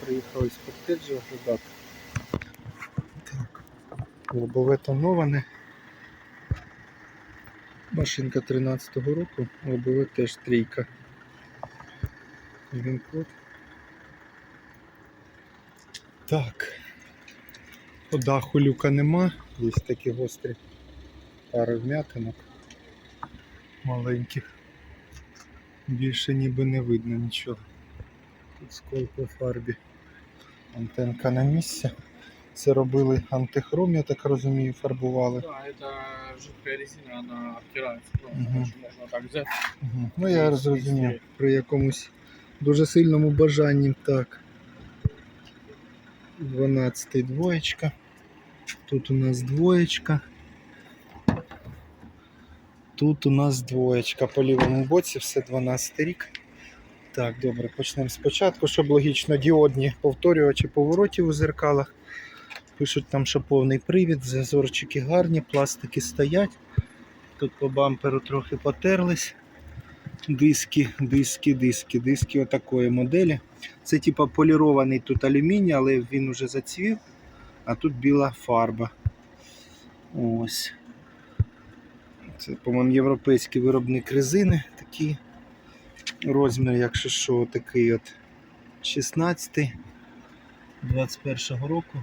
Приїхали з коттеджу оглядати. Так. Лобове тоноване. Машинка 13-го року, лобове теж трійка. Він код. Так. По даху люка нема, є такі гострі пари вм'ятинок маленьких. Більше ніби не видно нічого. Тут скол по фарбі. Антенка на місці. Це робили антихром, я так розумію, фарбували. Да, это жидкая резина, она обтирается. Ну, что можно так взять. Мгм. Ну я зрозумів. При якомусь дуже сильному бажанні. Так. 12 двоєчка. Тут у нас двоєчка. Тут у нас двоєчка. По лівому боці все 12 рік. Так, добре, почнемо спочатку, щоб логічно діодні повторювачі поворотів у зеркалах. Пишуть там, що повний привід, зазорчики гарні, пластики стоять. Тут по бамперу трохи потерлись. Диски, диски, диски, диски отакої моделі. Це типа полірований тут алюміній, але він уже зацвів, а тут біла фарба. Ось. Це, по-моєму, європейський виробник резини. Такий розмір, якщо що, такий от 16 21 року.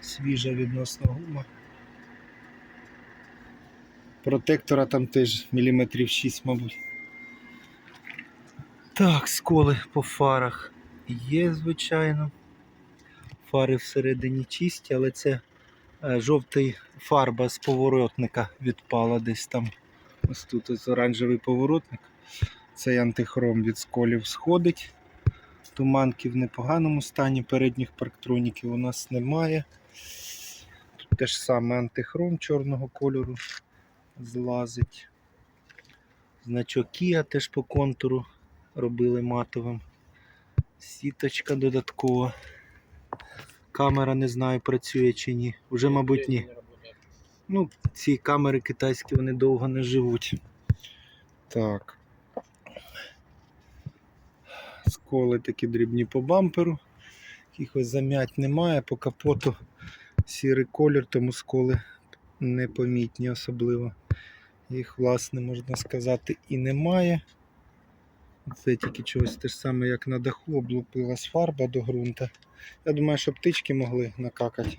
Свіжа відносно гума. Протектора там теж міліметрів 6, мабуть. Так, сколи по фарах є, звичайно. Фари всередині чисті, але це е, жовтий фарба з поворотника відпала десь там. Ось тут ось оранжевий поворотник. Цей антихром від сколів сходить. Туманки в непоганому стані, передніх парктроніків у нас немає. Тут теж саме антихром чорного кольору злазить. Значок Kia теж по контуру робили матовим. Сіточка додаткова. Камера не знаю, працює чи ні. Уже, мабуть, ні. Ну, ці камери китайські вони довго не живуть. Так. Сколи такі дрібні по бамперу. Якихось зам'ять немає, по капоту сірий колір, тому сколи непомітні особливо. Їх, власне, можна сказати, і немає. Це тільки чогось те ж саме, як на даху, облупилась фарба до ґрунта. Я думаю, що птички могли накакати.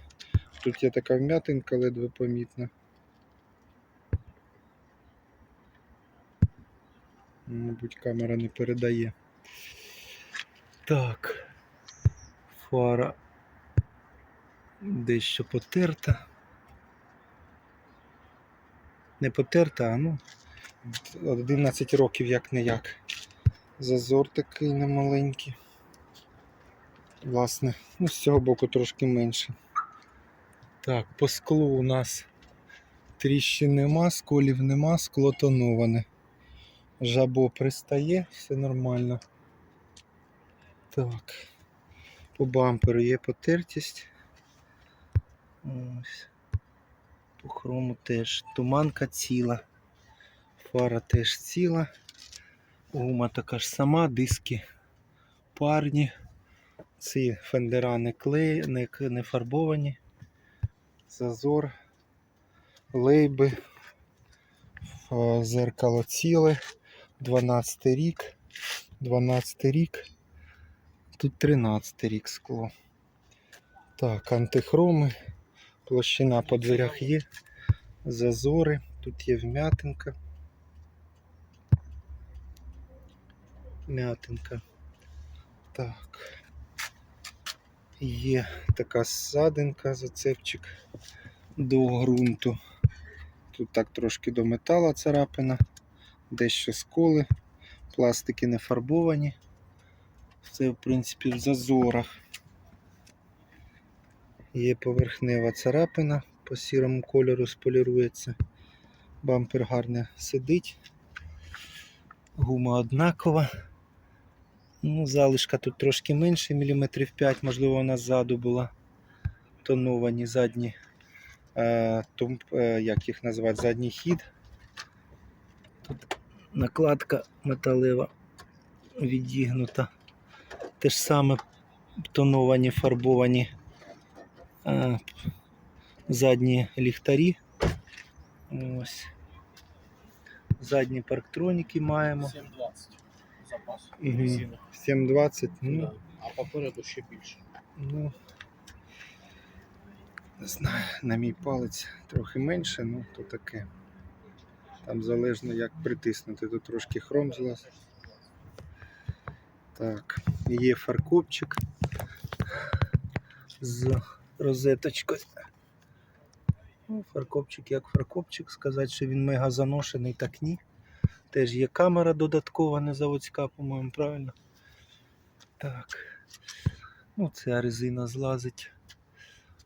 Тут є така вм'ятинка, ледве помітна. Мабуть, камера не передає. Так. Фара дещо потерта. Не потерта, а ну 11 років як не як. Зазор такий немаленький. Власне, ну з цього боку трошки менше. Так, по склу у нас тріщин нема, сколів нема, скло тоноване. Жабо пристає, все нормально. Так. По бамперу є потертість. Ось. По хрому теж. Туманка ціла. Фара теж ціла. Гума така ж сама, диски парні. Ці фендера не клей, не, не фарбовані. Зазор, лейби, зеркало ціле, 12 рік, 12 рік, тут 13 рік скло. Так, антихроми, площина по дверях є, зазори, тут є вм'ятинка. М'ятинка. Так. Є така ссадинка, зацепчик до ґрунту. Тут так трошки до метала царапина, дещо сколи, пластики не фарбовані. Все, в принципі, в зазорах. Є поверхнева царапина по сірому кольору сполірується. Бампер гарно сидить. Гума однакова. Ну, залишка тут трошки менше, міліметрів 5, можливо, вона ззаду була. Тоновані задні, е, тумб, е, як їх назвати, задній хід. Тут накладка металева відігнута. Те ж саме тоновані фарбовані е, задні ліхтарі. Ось. Задні парктроніки маємо. 7,20 запас. Мгм. резини. 720. Ну, Да. А попереду ще більше. ну, не знаю, на мій палець трохи менше, ну то таке. Там залежно як притиснути, тут трошки хром злазить. Так, є фаркопчик з розеточкою. Ну, фаркопчик як фаркопчик, сказати, що він мега заношений, так ні. Теж є камера додаткова, не заводська, по-моєму, правильно. Так. Ну, ця резина злазить.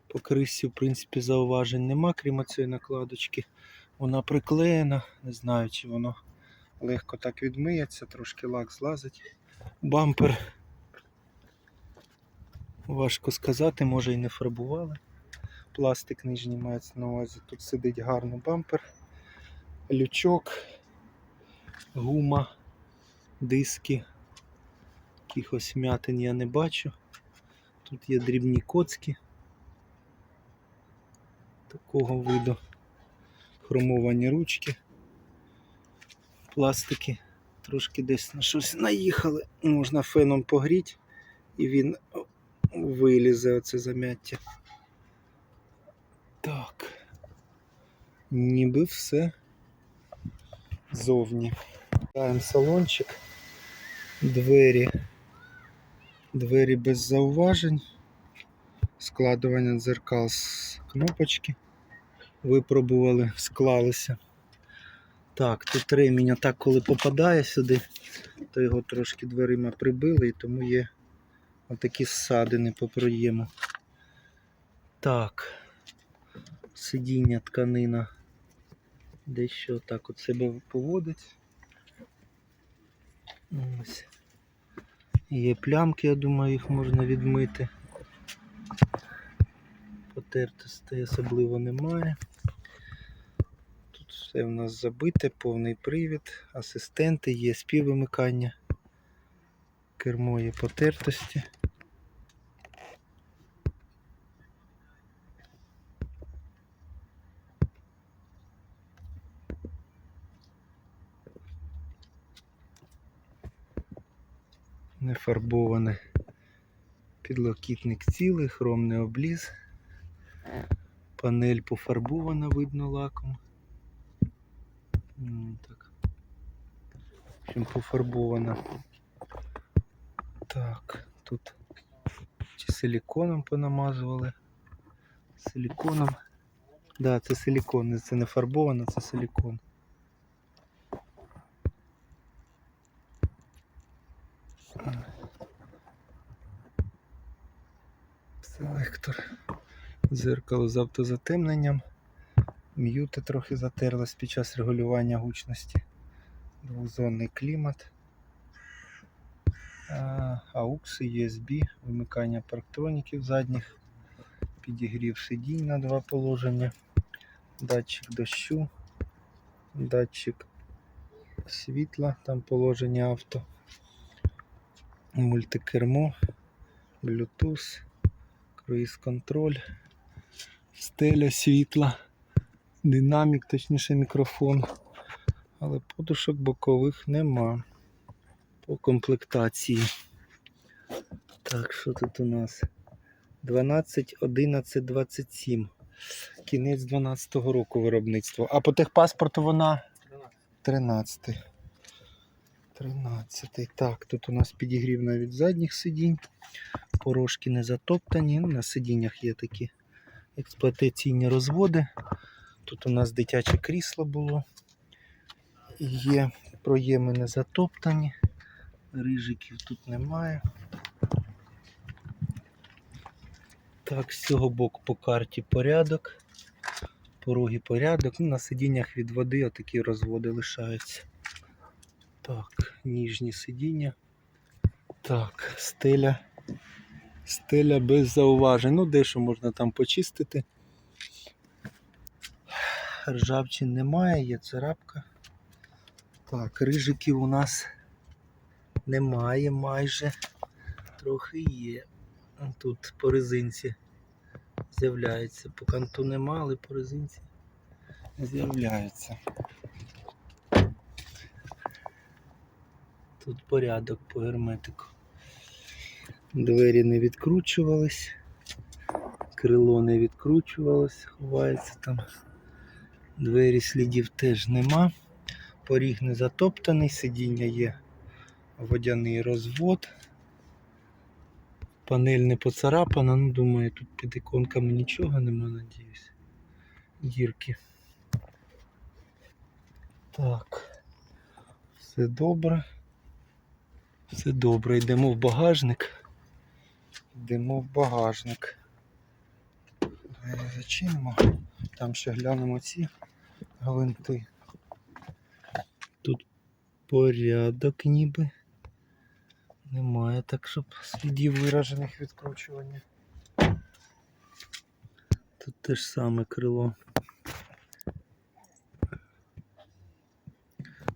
По крисі, в принципі, зауважень нема, крім цієї накладочки. Вона приклеєна, не знаю, чи воно легко так відмиється, трошки лак злазить. Бампер. Важко сказати, може і не фарбували. Пластик нижній мається на увазі. Тут сидить гарно бампер, лючок, гума, диски. Якихось м'ятин я не бачу. Тут є дрібні коцки. Такого виду. Хромовані ручки. Пластики. Трошки десь на щось наїхали. Можна феном погріти і він вилізе оце замяття. Так. Ніби все зовні. Даємо салончик. Двері. Двері без зауважень. Складування дзеркал з кнопочки. Випробували, склалися. Так, тут ремінь а так, коли попадає сюди, то його трошки дверима прибили і тому є отакі ссадини по проєму. Так. Сидіння тканина. Дещо так от себе поводить. Ось. Є плямки, я думаю, їх можна відмити. Потертостей особливо немає. Тут все в нас забите, повний привід, асистенти, є співвимикання. Кермо є потертості. Не фарбоване. Підлокітник цілий, хром не обліз. Панель пофарбована, видно лаком. М, Так. В пофарбована. Так, тут чи силіконом понамазували. Силіконом. Да, це силікон, це не фарбовано, це силікон. Селектор. Дзеркало з автозатемненням. М'юти трохи затерлась під час регулювання гучності. Двозонний клімат. Аукси, USB, вимикання парктроніків задніх, підігрів сидінь на два положення, датчик дощу, датчик світла, там положення авто, мультикермо, Bluetooth, круїз контроль, стеля світла, динамік, точніше мікрофон, але подушок бокових нема по комплектації. Так, що тут у нас? 12, 11, 27. Кінець 12-го року виробництва. А по техпаспорту вона 13. 13. Так, тут у нас підігрів навіть задніх сидінь. Порожки не затоптані. На сидіннях є такі експлуатаційні розводи. Тут у нас дитяче крісло було. Є проєми не затоптані. Рижиків тут немає. Так, з цього боку по карті порядок. Пороги порядок. Ну, на сидіннях від води отакі розводи лишаються. Так, ніжні сидіння. Так, стеля. Стеля без зауважень. Ну, дещо можна там почистити. Ржавчин немає, є царапка. Так, рижиків у нас немає майже. Трохи є. Тут по резинці з'являється. По канту нема, але по резинці з'являється. Тут порядок по герметику. Двері не відкручувались, крило не відкручувалось, ховається там. Двері слідів теж нема. Поріг не затоптаний, сидіння є водяний розвод. Панель не поцарапана, ну думаю, тут під іконками нічого нема, надіюсь. Дірки. Так. Все добре. Все добре. Йдемо в багажник. Йдемо в багажник. Зачинимо. Там ще глянемо ці гвинти. Тут порядок ніби. Немає так, щоб слідів виражених відкручування. Тут те ж саме крило.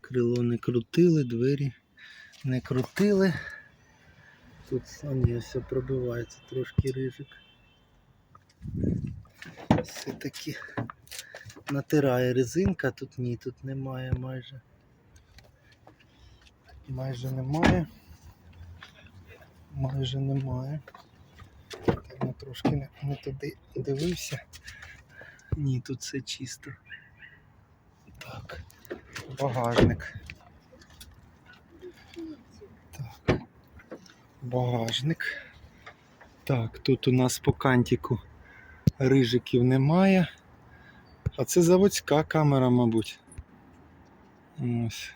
Крило не крутили, двері не крутили. Тут самі все пробивається трошки рижик. Все таки натирає резинка, тут ні, тут немає майже. Майже немає. Майже немає. Так, я трошки не, не туди дивився. Ні, тут все чисто. Так, багажник. Так. Багажник. Так, тут у нас по кантику рижиків немає. А це заводська камера, мабуть. Ось.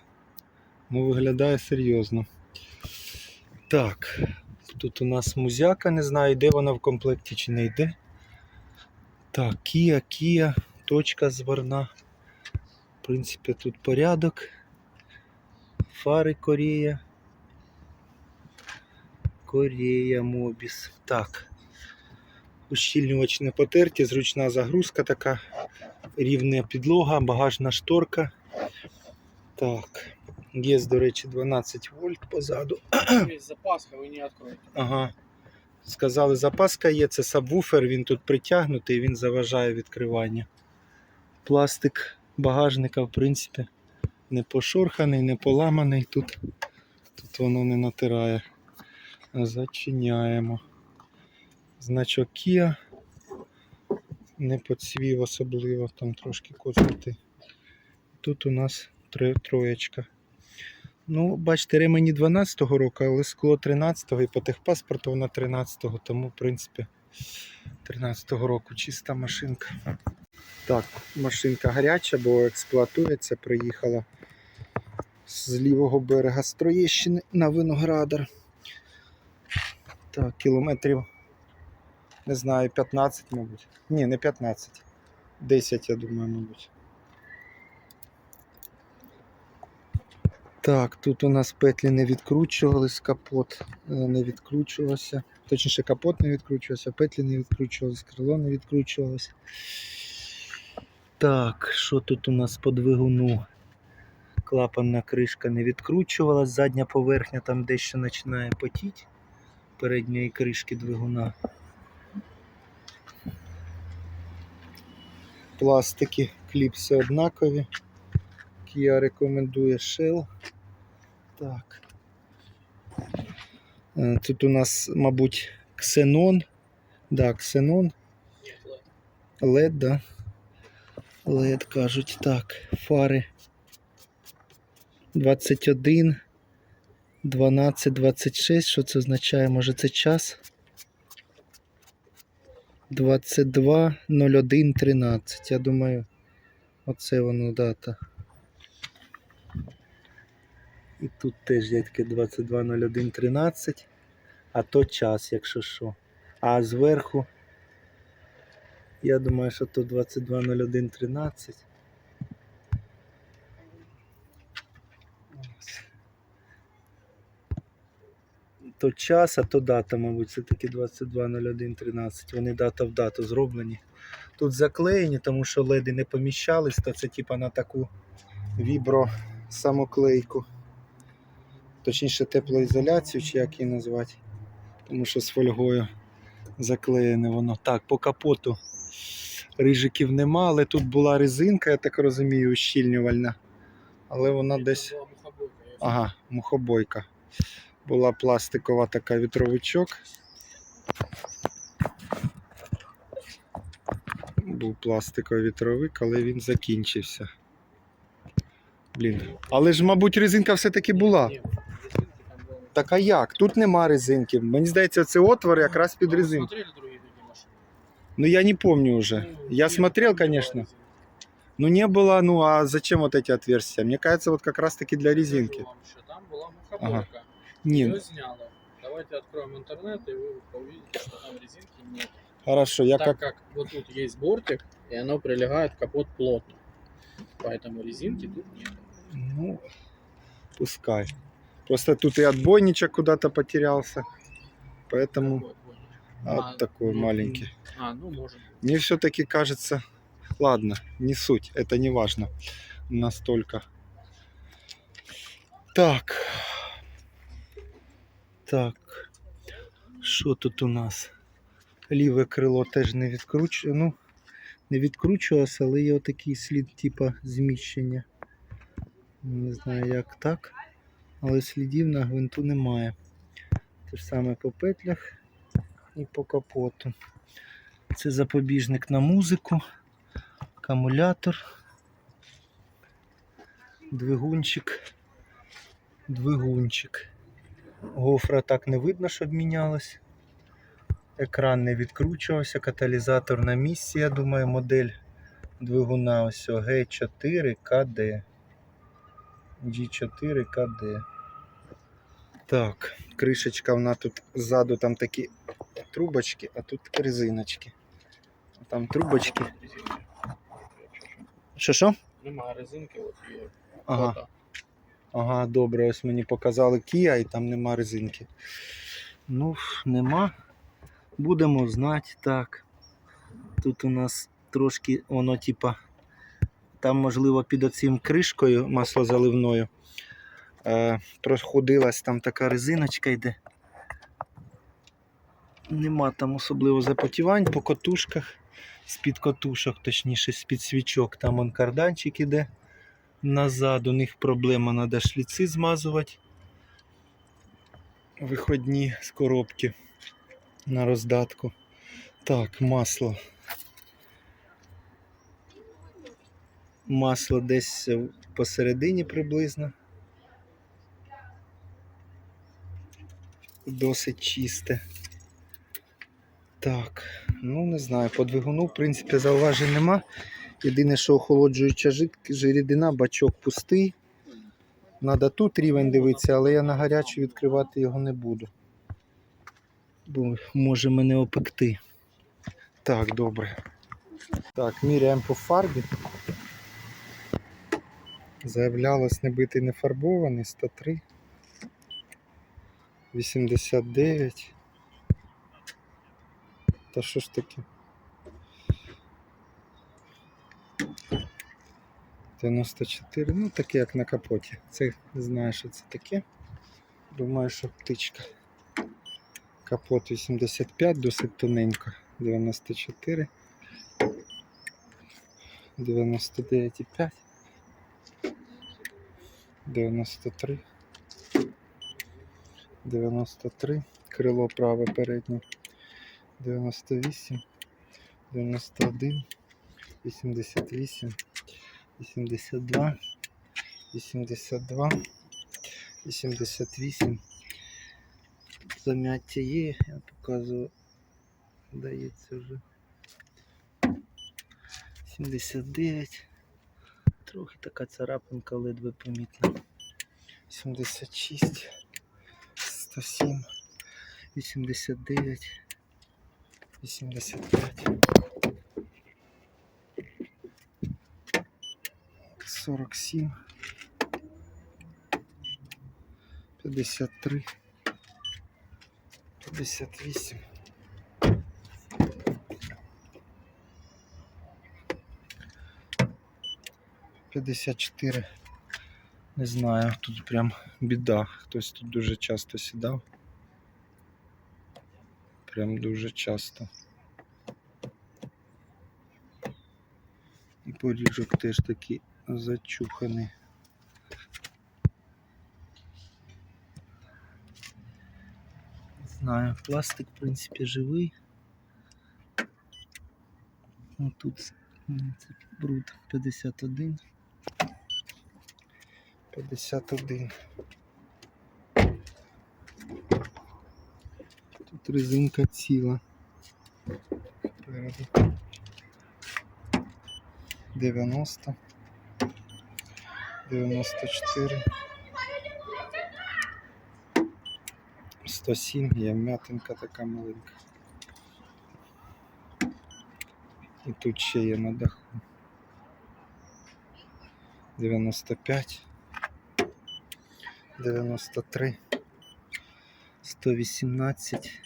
Ну, виглядає серйозно. Так, тут у нас музяка, не знаю, йде вона в комплекті чи не йде. Так, Kia, Kia, точка зварна. В принципі, тут порядок. Фари Корея. Корея Мобіс. Так. Ущільнювач не потерті, зручна загрузка така, рівна підлога, багажна шторка. Так. Є, до речі, 12 вольт позаду. Запаска, вы не откроете. Ага. Сказали, запаска є, це сабвуфер, він тут притягнутий, він заважає відкривання. Пластик багажника, в принципі, не пошорханий, не поламаний. Тут, тут воно не натирає. Зачиняємо. Значок Kia. Не поцвів особливо, там трошки коцнути. Тут у нас троєчка. Ну, бачите, ремені 12-го року, але скло 13-го і по техпаспорту вона 13-го, тому, в принципі, 13-го року чиста машинка. Так, машинка гаряча, бо експлуатується, приїхала з лівого берега з Троєщини на Виноградар. Так, кілометрів, не знаю, 15, мабуть. Ні, не 15. 10, я думаю, мабуть. Так, тут у нас петлі не відкручувались, капот е, не відкручувався. Точніше, капот не відкручувався, петлі не відкручувалися, крило не відкручувалося. Так, що тут у нас по двигуну? Клапанна кришка не відкручувалась, задня поверхня там дещо починає потіти передньої кришки двигуна. Пластики, кліпси однакові. Kia рекомендує Shell. Так. Е, Тут у нас, мабуть, ксенон. Да, ксенон. LED, да. LED кажуть. Так, фари 21, 12, 26. Що це означає? Може це час? 22, 01, 13. Я думаю, оце воно дата. І тут теж є таке 22.01.13, а то час, якщо що. А зверху, я думаю, що то 22.01.13. То час, а то дата, мабуть, це таки 22.01.13. Вони дата в дату зроблені. Тут заклеєні, тому що леди не поміщались, то це типа на таку вібро самоклейку. Точніше теплоізоляцію, чи як її назвати. Тому що з фольгою Заклеєне воно. Так, по капоту рижиків нема, але тут була резинка, я так розумію, ущільнювальна. Але вона десь. Ага, мухобойка. Була пластикова така вітровичок. Був пластиковий вітровик, але він закінчився. Блін. Але ж, мабуть, резинка все-таки була. Так а як? Тут нема резинки. Мені здається, це отвор якраз під Ну, резинку. Смотрели другие такие машины? Ну я не помню уже. Ну, Я нет, смотрел, там не было конечно. резинки. Ну не было, ну а зачем вот эти отверстия? Мне кажется, вот как раз таки для резинки. Скажу вам, що Там була мухобойка. Не, Ее сняла. Давайте откроем интернет, и вы увидите, что там резинки нет. хорошо, я так как... как вот тут есть бортик, и оно прилегает в капот плотно. Поэтому резинки тут нет. Ну, пускай. Просто тут и отбойничек куда-то потерялся. Поэтому Вот, вот. вот такой ну, маленький. А, ну может быть. Мне все-таки кажется... Ладно, не суть, это не важно настолько. Так. Так. Що тут у нас? Ліве крило теж не відкручує. Ну, не відкручувалося, але є отакий слід, типа зміщення. Не знаю, як так. але слідів на гвинту немає. Те ж саме по петлях і по капоту. Це запобіжник на музику, акумулятор, двигунчик, двигунчик. Гофра так не видно, щоб мінялась. Екран не відкручувався, каталізатор на місці, я думаю, модель двигуна ось Г4КД. G4KD. Так, кришечка вона тут ззаду там такі трубочки, а тут резиночки. Там трубочки. Що що? Нема резинки, от є Ага, ага, добре, ось мені показали Kia і там нема резинки. Ну, нема. Будемо знати. Так. Тут у нас трошки воно, типа, там, можливо, під оцим кришкою маслозаливною. Е, проходилась там така резиночка йде. Нема там особливо запотівань по котушках, з-під котушок, точніше, з-під свічок. Там он карданчик іде назад. У них проблема, треба шліци змазувати. Виходні з коробки на роздатку. Так, масло. Масло десь посередині приблизно. Досить чисте. Так, ну не знаю, по двигуну, в принципі, зауважень нема. Єдине, що охолоджуюча жидк- рідина, бачок пустий. Надо тут рівень дивитися, але я на гарячу відкривати його не буду. Бо може мене опекти. Так, добре. Так, міряємо по фарбі. Заявлялось не битий не фарбований, 103. 89. Та що ж таке? 94, ну таке як на капоті. Це знаю, що це таке. Думаю, що птичка. Капот 85, досить тоненько. 94. 99,5. 93. 93. Крило праве переднє. 98. 91. 88. 82, 82, 88. Замяття є, я показую. Дається вже. 79. Трохи така царапинка ледве помітна. 76, 107, 89, 85. 47, 53, 58. П'ятдесят чотири. Не знаю, тут прям біда. Хтось тут дуже часто сідав. Прям дуже часто. І поріжок теж такий зачуханий. Не знаю, пластик, в принципі, живий. Ну, тут це бруд 51. 51. Тут резинка ціла. Спереду. 90. 94. 107 є м'ятинка така маленька. І тут ще є на даху. 95. 93. 118.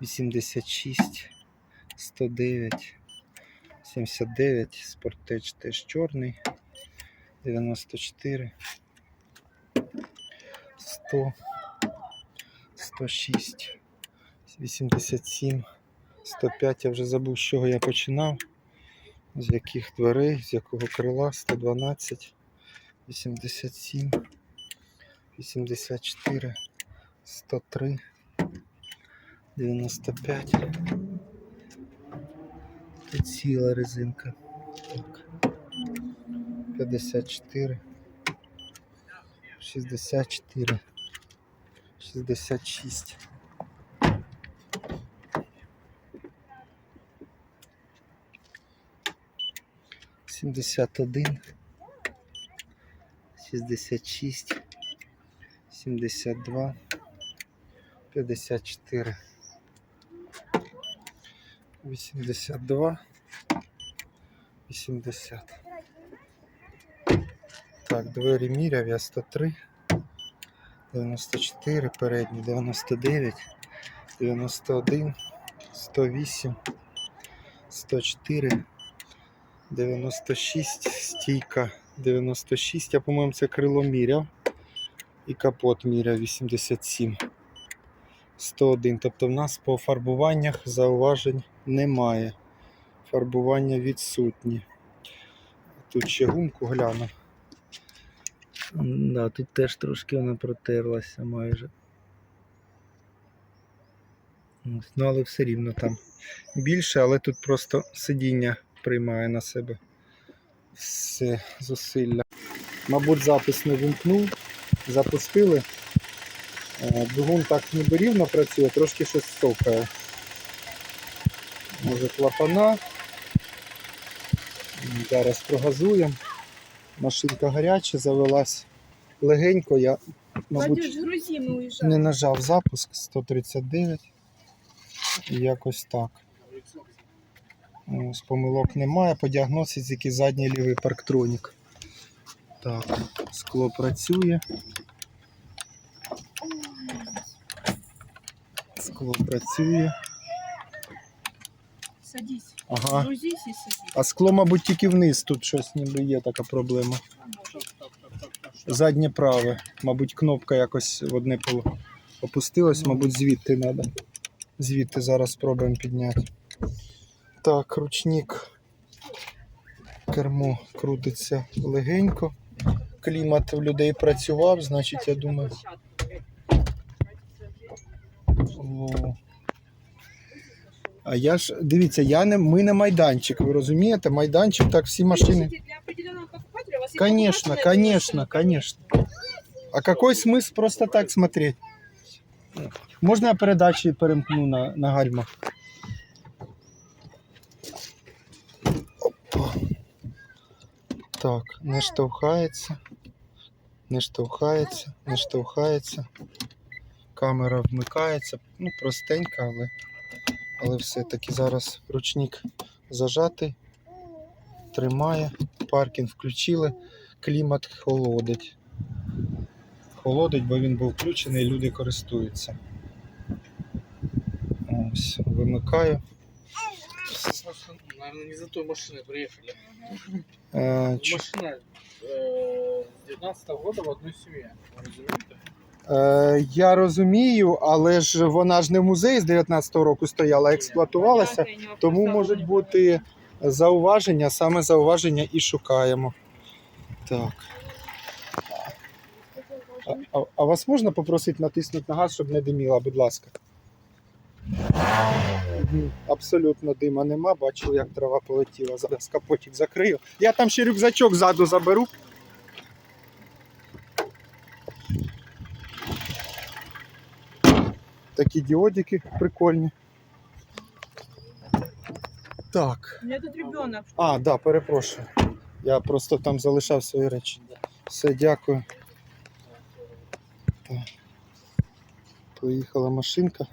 86. 109. 79. Спортеч теж чорний. 94. 100. 106. 87. 105. Я вже забув, з чого я починав. З яких дверей, з якого крила. 112. 87. 84. 103. 95. Тут ціла резинка. Так. 54. 64. 66. Сімдесят один, шістдесят шість, сімдесят два, п'ятдесят чотири, вісімдесят два, вісімдесят. Так, двері міряв я 103, 94, передні 99, 91, 108, 104, 96, стійка 96. Я, по-моєму, це крило міряв. І капот міряв 87. 101. Тобто в нас по фарбуваннях зауважень немає. Фарбування відсутні. Тут ще гумку гляну. Да, тут теж трошки вона протерлася майже. Ну, але все рівно там більше, але тут просто сидіння приймає на себе все зусилля. Мабуть, запис не вимкнув, запустили. Е, Двигун так ніби рівно працює, трошки щось стовкає. Може клапана. Зараз прогазуємо. Машинка гаряча, завелась легенько. Я, мабуть, не нажав запуск 139. Якось так. Ось, помилок немає. По діагностиці задній лівий парктронік. Так, скло працює. Скло працює. Садись. Ага. Грузись и садись. А скло, мабуть, тільки вниз тут щось ніби є така проблема. Заднє праве. Мабуть, кнопка якось в одне поло опустилась, мабуть, звідти треба. Звідти зараз спробуємо підняти. Так, ручник кермо крутиться легенько. Клімат в людей працював, значить, я думаю. О. А я ж, дивіться, я не, ми не майданчик, ви розумієте? Майданчик, так всі машини. Для определенного покупателя у вас есть Конечно, покупательная конечно, машинка. конечно. А какой смысл просто так смотреть? Можна я передачі перемкну на, на гальмах? Опа. Так, не штовхається. Не штовхається, не штовхається. Камера вмикається. Ну, простенька, але, але все-таки зараз ручник зажатий, тримає, паркінг включили клімат холодить. Холодить, бо він був включений, люди користуються. Ось, вимикаю. Наверное, не за той машиной приехали. Е, ч- Машина э, с 19 года в одной семье. Вы? Е, я розумію, але ж вона ж не в музеї з 19-го року стояла, а експлуатувалася. Тому можуть бути зауваження, саме зауваження і шукаємо. Так. А, а, а вас можна попросити натиснути на газ, щоб не диміла, будь ласка. Абсолютно дима нема, бачу, як трава полетіла. Зараз капотик закрию. Я там ще рюкзачок ззаду заберу. Такі діодики прикольні. Так. У тут ребенок. А, да, перепрошую. Я просто там залишав свої речі. Все, дякую. Так. Поїхала машинка.